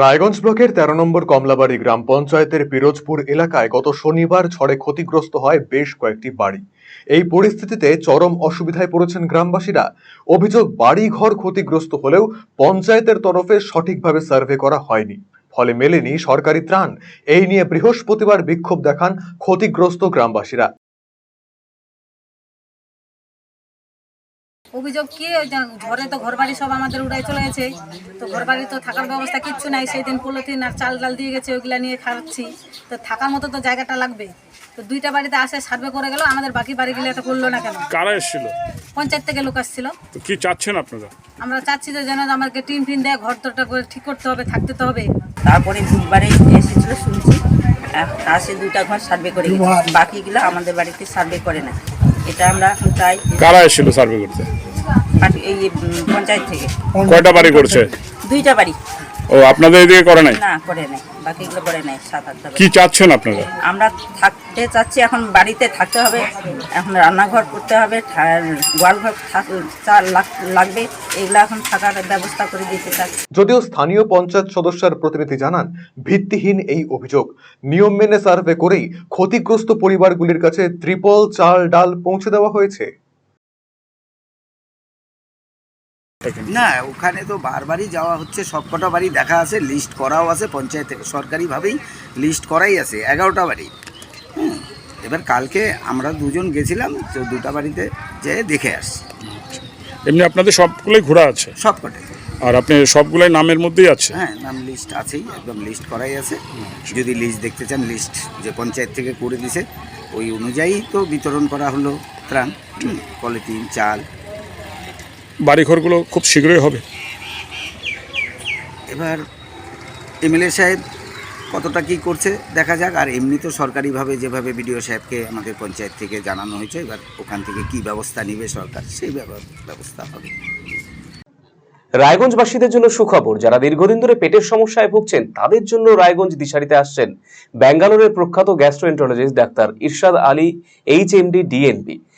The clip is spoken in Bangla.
রায়গঞ্জ ব্লকের তেরো নম্বর কমলাবাড়ি গ্রাম পঞ্চায়েতের পিরোজপুর এলাকায় গত শনিবার ঝড়ে ক্ষতিগ্রস্ত হয় বেশ কয়েকটি বাড়ি। এই পরিস্থিতিতে চরম অসুবিধায় পড়েছেন গ্রামবাসীরা। অভিযোগ বাড়ি ঘর ক্ষতিগ্রস্ত হলেও পঞ্চায়েতের তরফে সঠিকভাবে সার্ভে করা হয়নি। ফলে মেলেনি সরকারি ত্রাণ। এই নিয়ে বৃহস্পতিবার বিক্ষোভ দেখান ক্ষতিগ্রস্ত গ্রামবাসীরা। অভিযোগ কি? ঝড়ে তো ঘরবাড়ি সব আমাদের উড়াই চলে গেছে। তো ঘরবাড়ি তো থাকার ব্যবস্থা কিচ্ছু নাই। সেই দিন পলিথিন আর চাল ডাল দিয়ে গেছে ওইগুলা নিয়ে খাচ্ছি। তো থাকার মতো তো জায়গাটা লাগবে। তো দুইটা বাড়িতে আসে সার্ভে করে গেল আমাদের বাকি বাড়িগুলো এটা করল না কেন? কারা এসেছিল? পঞ্চায়েত থেকে লোক আসছিল। তো কি চাচ্ছেন আপনারা? আমরা চাচ্ছি যে যেন আমাকে টিন ফিন দেয় ঘর দরটা করে ঠিক করতে হবে থাকতে তো হবে। তারপরে বুধবারে এসেছিল শুনছি আসে দুইটা ঘর সার্ভে করে গেছে। বাকিগুলো আমাদের বাড়িতে সার্ভে করে না এটা আমরা এখন চাই কারা এসেছিল সার্ভে করতে? এই পঞ্চায়েত থেকে। কয়টা বাড়ি করছে? দুইটা বাড়ি। ও আপনাদের এদিকে করে নাই? না করে নাই। বাকিগুলো করে নাই সাত আটটা। কি চাচ্ছেন আপনারা? আমরা থাকতে চাচ্ছি এখন বাড়িতে থাকতে হবে এখন রান্নাঘর করতে হবে গোয়ালঘর লাগবে এগুলো এখন থাকার ব্যবস্থা করে দিতে চাই যদিও স্থানীয় পঞ্চায়েত সদস্যের প্রতিনিধি জানান ভিত্তিহীন এই অভিযোগ। নিয়ম মেনে সার্ভে করেই ক্ষতিগ্রস্ত পরিবারগুলির কাছে ত্রিপল চাল ডাল পৌঁছে দেওয়া হয়েছে। না ওখানে তো বারবারই যাওয়া হচ্ছে সবকটা বাড়ি দেখা আছে লিস্ট করাও আছে পঞ্চায়েত থেকে সরকারিভাবেই লিস্ট করাই আছে এগারোটা বাড়ি। হুম, এবার কালকে আমরা দুজন গেছিলাম তো দুটা বাড়িতে যেয়ে দেখে আসছি। এমনি আপনাদের সবগুলোই ঘোরা আছে? সবকটাই। আর আপনি সবগুলোই নামের মধ্যেই আছে? হ্যাঁ নাম লিস্ট আছেই একদম লিস্ট করাই আছে। যদি লিস্ট দেখতে চান লিস্ট যে পঞ্চায়েত থেকে করে দিছে ওই অনুযায়ী তো বিতরণ করা হলো ত্রাণ পলিথিন চাল বাড়িঘরগুলো খুব শীঘ্রই হবে। এবার এমএলএ সাহেব কতটা কি করছে দেখা যাক আর এমনি তো সরকারিভাবে যেভাবে বিডিও সাহেবকে আমাদের পঞ্চায়েত থেকে জানানো হয়েছে এবার ওখান থেকে কি ব্যবস্থা নেবে সরকার সেই ব্যব- ব্যবস্থা হবে। রায়গঞ্জবাসীদের জন্য সুখবর যারা দীর্ঘদিন ধরে পেটের সমস্যায় ভুগছেন তাদের জন্য রায়গঞ্জ দিশারিতে আসছেন ব্যাঙ্গালোরের প্রখ্যাত গ্যাস্ট্রোএন্টারোলজিস্ট ডাক্তার ইরশাদ আলী এইচ এমডি ডিএনবি।